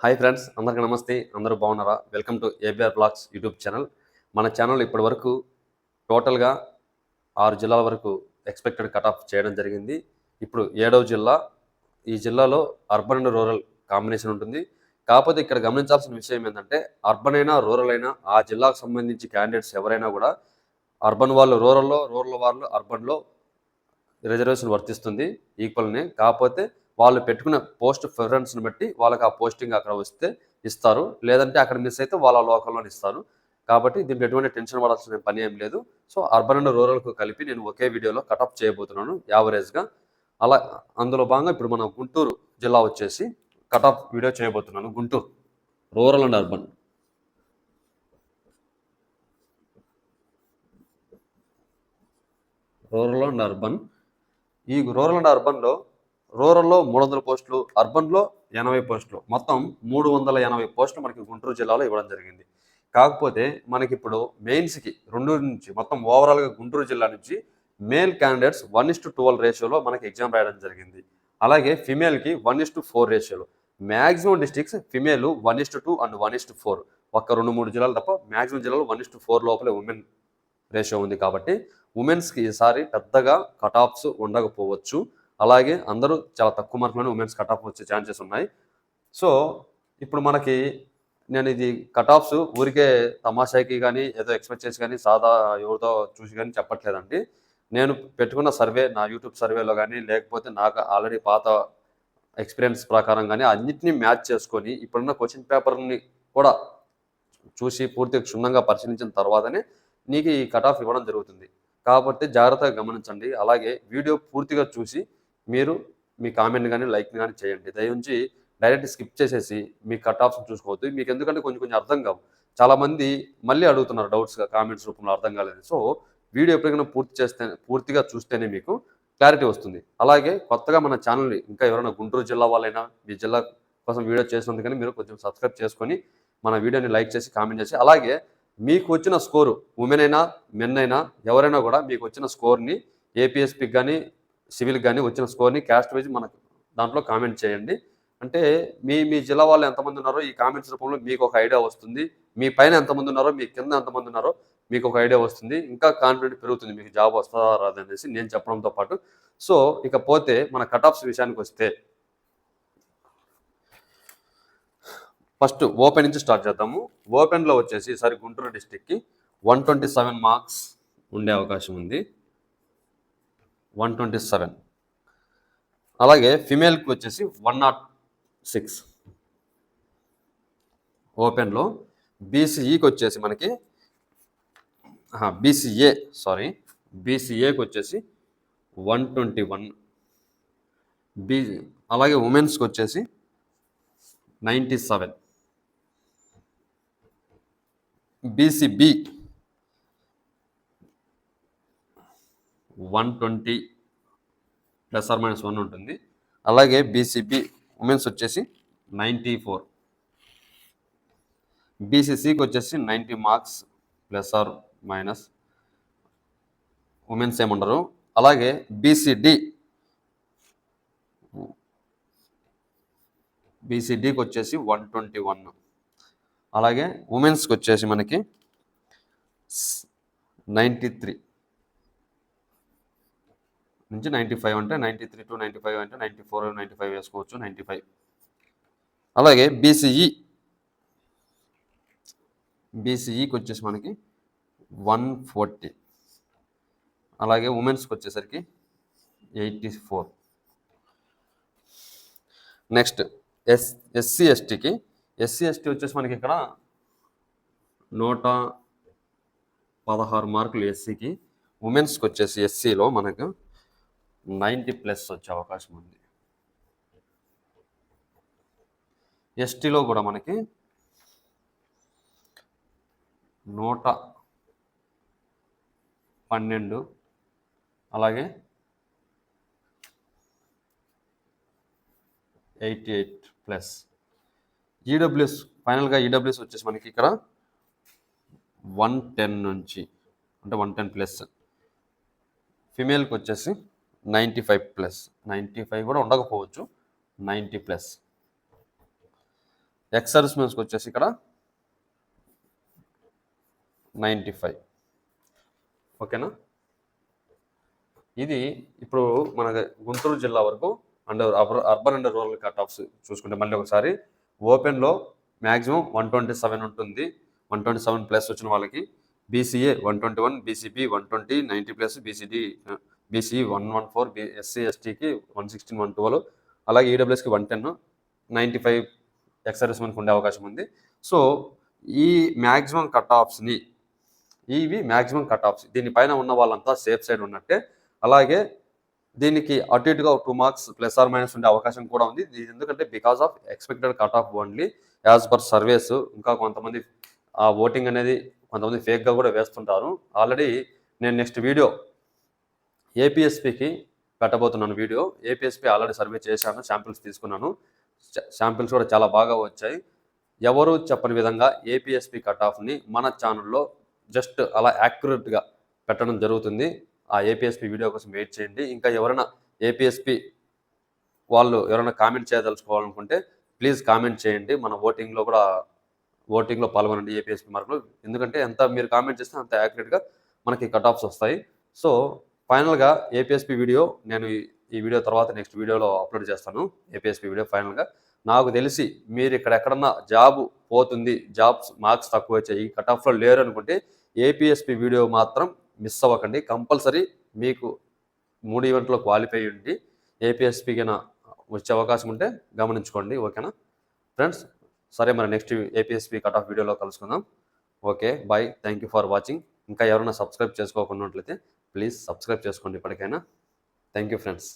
Hi friends అందరికీ నమస్తే అందరూ బాగున్నారా? Welcome to ABR blogs YouTube channel. మన ఛానల్ ఇప్పటి వరకు టోటల్గా ఆరు జిల్లాల వరకు ఎక్స్పెక్టెడ్ కట్ ఆఫ్ చేయడం జరిగింది. ఇప్పుడు ఏడవ జిల్లా ఈ జిల్లాలో అర్బన్ అండ్ రూరల్ కాంబినేషన్ ఉంటుంది. కాకపోతే ఇక్కడ గమనించాల్సిన విషయం ఏంటంటే అర్బన్ అయినా రూరల్ అయినా ఆ జిల్లాకు సంబంధించి క్యాండిడేట్స్ ఎవరైనా కూడా అర్బన్ వాళ్ళు రూరల్లో రూరల్ వాళ్ళు అర్బన్లో రిజర్వేషన్ వర్తిస్తుంది ఈక్వల్ని. కాకపోతే వాళ్ళు పెట్టుకున్న పోస్ట్ ప్రిఫరెన్స్ని బట్టి వాళ్ళకి ఆ పోస్టింగ్ అక్కడ వస్తే ఇస్తారు. లేదంటే అక్కడ మిస్ అయితే వాళ్ళ లోకల్లోనే ఇస్తారు. కాబట్టి దీనికి ఎటువంటి టెన్షన్ పడాల్సిన పని ఏం లేదు. సో అర్బన్ అండ్ రూరల్కు కలిపి నేను ఒకే వీడియోలో కటప్ చేయబోతున్నాను యావరేజ్గా అలా అందులో భాగంగా ఇప్పుడు మన గుంటూరు జిల్లా వచ్చేసి కటప్ వీడియో చేయబోతున్నాను. Guntur rural and urban rural and urban ఈ రూరల్ అండ్ అర్బన్లో రూరల్లో మూడు వందల పోస్టులు అర్బన్లో ఎనభై పోస్టులు. మొత్తం మూడు వందల ఎనభై పోస్టులు మనకి గుంటూరు జిల్లాలో ఇవ్వడం జరిగింది. కాకపోతే మనకి ఇప్పుడు మెయిన్స్కి రెండు నుంచి మొత్తం ఓవరాల్గా గుంటూరు జిల్లా నుంచి male candidates one is to twelve రేషియోలో మనకి ఎగ్జామ్ రాయడం జరిగింది. అలాగే ఫిమేల్కి వన్ ఇస్ టు ఫోర్ రేషియోలో. Maximum districts female one is to two and one is to four. ఒక్క రెండు మూడు జిల్లాలు తప్ప మ్యాక్సిమం జిల్లాలో వన్ ఇస్ టు ఫోర్ లోపలే ఉమెన్ రేషియో ఉంది కాబట్టి ఉమెన్స్కి ఈసారి పెద్దగా కటాప్స్ ఉండకపోవచ్చు. అలాగే అందరూ చాలా తక్కువ మార్కులను ఉమెన్స్ కట్ ఆఫ్ వచ్చే ఛాన్సెస్ ఉన్నాయి. సో ఇప్పుడు మనకి నేను ఇది కట్ ఆఫ్స్ ఊరికే తమాషాకి కానీ ఏదో ఎక్స్పెక్ట్ చేసి కానీ సాదా ఎవరితో చూసి కానీ చెప్పట్లేదండి. నేను పెట్టుకున్న సర్వే నా యూట్యూబ్ సర్వేలో కానీ లేకపోతే నాకు ఆల్రెడీ పాత ఎక్స్పీరియన్స్ ప్రకారం కానీ అన్నిటినీ మ్యాచ్ చేసుకొని ఇప్పుడున్న క్వశ్చన్ పేపర్ని కూడా చూసి పూర్తిగా క్షుణ్ణంగా పరిశీలించిన తర్వాతనే నీకు ఈ కట్ ఆఫ్ ఇవ్వడం జరుగుతుంది. కాబట్టి జాగ్రత్తగా గమనించండి. అలాగే వీడియో పూర్తిగా చూసి మీరు మీ కామెంట్ కానీ లైక్ కానీ చేయండి. దయవుంచి డైరెక్ట్ స్కిప్ చేసేసి మీ కట్ ఆఫ్స్ చూసుకోవద్దు. మీకు ఎందుకంటే కొంచెం కొంచెం అర్థం కావు. చాలామంది మళ్ళీ అడుగుతున్నారు డౌట్స్గా కామెంట్స్ రూపంలో అర్థం కాలేదు. సో వీడియో ఎప్పటికైనా పూర్తి చేస్తే పూర్తిగా చూస్తేనే మీకు క్లారిటీ వస్తుంది. అలాగే కొత్తగా మన ఛానల్ని ఇంకా ఎవరైనా గుంటూరు జిల్లా వాళ్ళైనా మీ జిల్లా కోసం వీడియో చేసినందుకని మీరు కొంచెం సబ్స్క్రైబ్ చేసుకొని మన వీడియోని లైక్ చేసి కామెంట్ చేసి అలాగే మీకు వచ్చిన స్కోరు ఉమెన్ అయినా మెన్ అయినా ఎవరైనా కూడా మీకు వచ్చిన స్కోర్ని ఏపీఎస్పీకి కానీ సివిల్ కానీ వచ్చిన స్కోర్ని క్యాస్ట్ వైజ్ మనకు దాంట్లో కామెంట్ చేయండి. అంటే మీ మీ జిల్లా వాళ్ళు ఎంతమంది ఉన్నారో ఈ కామెంట్స్ రూపంలో మీకు ఒక ఐడియా వస్తుంది. మీ పైన ఎంతమంది ఉన్నారో మీ కింద ఎంతమంది ఉన్నారో మీకు ఒక ఐడియా వస్తుంది. ఇంకా కాన్ఫిడెంట్ పెరుగుతుంది. మీకు జాబ్ వస్తుందా రాదనేసి నేను చెప్పడంతో పాటు. సో ఇక పోతే మన కట్ ఆఫ్స్ విషయానికి వస్తే. ఫస్ట్ ఓపెన్ నుంచి స్టార్ట్ చేద్దాము. ఓపెన్లో వచ్చేసి ఈసారి గుంటూరు డిస్టిక్కి వన్ ట్వంటీ సెవెన్ మార్క్స్ ఉండే అవకాశం ఉంది. One twenty seven. అలాగే ఫిమేల్కి వచ్చేసి వన్ నాట్ సిక్స్. ఓపెన్లో బీసీఈకి వచ్చేసి మనకి బీసీఏ సారీ బీసీఏకి వచ్చేసి వన్ ట్వంటీ వన్. బీ అలాగే ఉమెన్స్కి వచ్చేసి ninety seven. BCB one twenty plus or minus one ఉంటుంది. అలాగే బీసీబీ ఉమెన్స్ వచ్చేసి నైంటీ ఫోర్. బీసీసీకి వచ్చేసి ninety marks plus or minus women's ఏమంటారు అలాగే బీసీడి బీసీడీకి వచ్చేసి వన్ ట్వంటీ వన్. అలాగే ఉమెన్స్కి వచ్చేసి మనకి నైంటీ త్రీ. నుంచి నైంటీ ఫైవ్ అంటే ninety three to ninety five అంటే నైంటీ ఫోర్ నైంటీ ఫైవ్ వేసుకోవచ్చు నైంటీ ఫైవ్. అలాగే బీసీఈ. బీసీఈకి వచ్చేసి మనకి వన్ ఫోర్టీ. అలాగే ఉమెన్స్కి వచ్చేసరికి eighty four. Next S SC ఎస్టీకి. ఎస్సీ ఎస్టీ వచ్చేసి మనకి ఇక్కడ నూట పదహారు మార్కులు ఎస్సీకి. ఉమెన్స్కి వచ్చేసి ఎస్సీలో మనకు నైంటీ ప్లస్ వచ్చే అవకాశం ఉంది. ఎస్టీలో కూడా మనకి నూట పన్నెండు అలాగే ఎయిటీ ఎయిట్ ప్లస్. ఈడబ్ల్యూఎస్ ఫైనల్గా ఈడబ్ల్యూఎస్ వచ్చేసి మనకి ఇక్కడ వన్ టెన్ నుంచి అంటే వన్ టెన్ ప్లస్. ఫిమేల్కి వచ్చేసి ninety five plus. Ninety five కూడా ఉండకపోవచ్చు. Ninety plus. ఎక్స్ సర్వీస్మెన్స్కి వచ్చేసి ఇక్కడ నైంటీ ఫైవ్. ఓకేనా? ఇది ఇప్పుడు మన గుంటూరు జిల్లా వరకు and urban and rural cut offs చూసుకుంటే మళ్ళీ ఒకసారి ఓపెన్లో మ్యాక్సిమం వన్ ట్వంటీ సెవెన్ ఉంటుంది. వన్ ట్వంటీ సెవెన్ ప్లస్ వచ్చిన వాళ్ళకి BCA one twenty one BCB one twenty ninety plus BCD BC one one four B SC ఎస్టీకి వన్ సిక్స్టీన్ వన్ ట్వెల్వ్ అలాగే ఈడబ్ల్యూఎస్కి one ten ninety five XRS మనకు ఉండే అవకాశం ఉంది. So ఈ మ్యాక్సిమం కట్ ఆఫ్స్ని ఇవి మ్యాక్సిమం కట్ ఆఫ్స్ దీనిపైన ఉన్న వాళ్ళంతా సేఫ్ సైడ్ ఉన్నట్టే. అలాగే దీనికి అటు ఇటుగా two marks plus or minus ఉండే అవకాశం కూడా ఉంది. ఎందుకంటే because of expected cut off only. As per surveys ఇంకా కొంతమంది ఆ ఓటింగ్ అనేది కొంతమంది ఫేక్గా కూడా వేస్తుంటారు. ఆల్రెడీ నేను నెక్స్ట్ వీడియో ఏపీఎస్పికి పెట్టబోతున్నాను వీడియో. ఏపీఎస్పి ఆల్రెడీ సర్వే చేశాను శాంపిల్స్ తీసుకున్నాను. శాంపిల్స్ కూడా చాలా బాగా వచ్చాయి. ఎవరు చెప్పని విధంగా ఏపీఎస్పి కట్ ఆఫ్ని మన ఛానల్లో జస్ట్ అలా యాక్యురేట్గా పెట్టడం జరుగుతుంది. ఆ ఏపీఎస్పి వీడియో కోసం వెయిట్ చేయండి. ఇంకా ఎవరైనా ఏపీఎస్పి వాళ్ళు ఎవరైనా కామెంట్ చేయదలుచుకోవాలనుకుంటే ప్లీజ్ కామెంట్ చేయండి. మన ఓటింగ్లో కూడా ఓటింగ్లో పాల్గొనండి ఏపీఎస్పి మార్కులు. ఎందుకంటే ఎంత మీరు కామెంట్ చేస్తే అంత యాక్యురేట్గా మనకి కట్ ఆఫ్స్ వస్తాయి. సో ఫైనల్గా ఏపీఎస్పి వీడియో నేను ఈ- వీడియో తర్వాత నెక్స్ట్ వీడియోలో అప్లోడ్ చేస్తాను. ఏపీఎస్పి వీడియో ఫైనల్గా. నాకు తెలిసి మీరు ఇక్కడ ఎక్కడన్నా జాబ్ పోతుంది జాబ్స్ మార్క్స్ తక్కువ వచ్చాయి కట్ ఆఫ్లో లేరు అనుకుంటే ఏపీఎస్పి వీడియో మాత్రం మిస్ అవ్వకండి. కంపల్సరీ మీకు మూడు ఈవెంట్లో క్వాలిఫై ఉండి ఏపీఎస్పికైనా వచ్చే అవకాశం ఉంటే గమనించుకోండి. ఓకేనా? ఫ్రెండ్స్ సరే మరి నెక్స్ట్ ఏపీఎస్పి కట్ ఆఫ్ వీడియోలో కలుసుకుందాం. Okay bye. Thank you for watching. ఇంకా ఎవరైనా సబ్స్క్రైబ్ చేసుకోకుండా ప్లీజ్ సబ్స్క్రైబ్ చేసుకోండి ఇప్పటికైనా. Thank you friends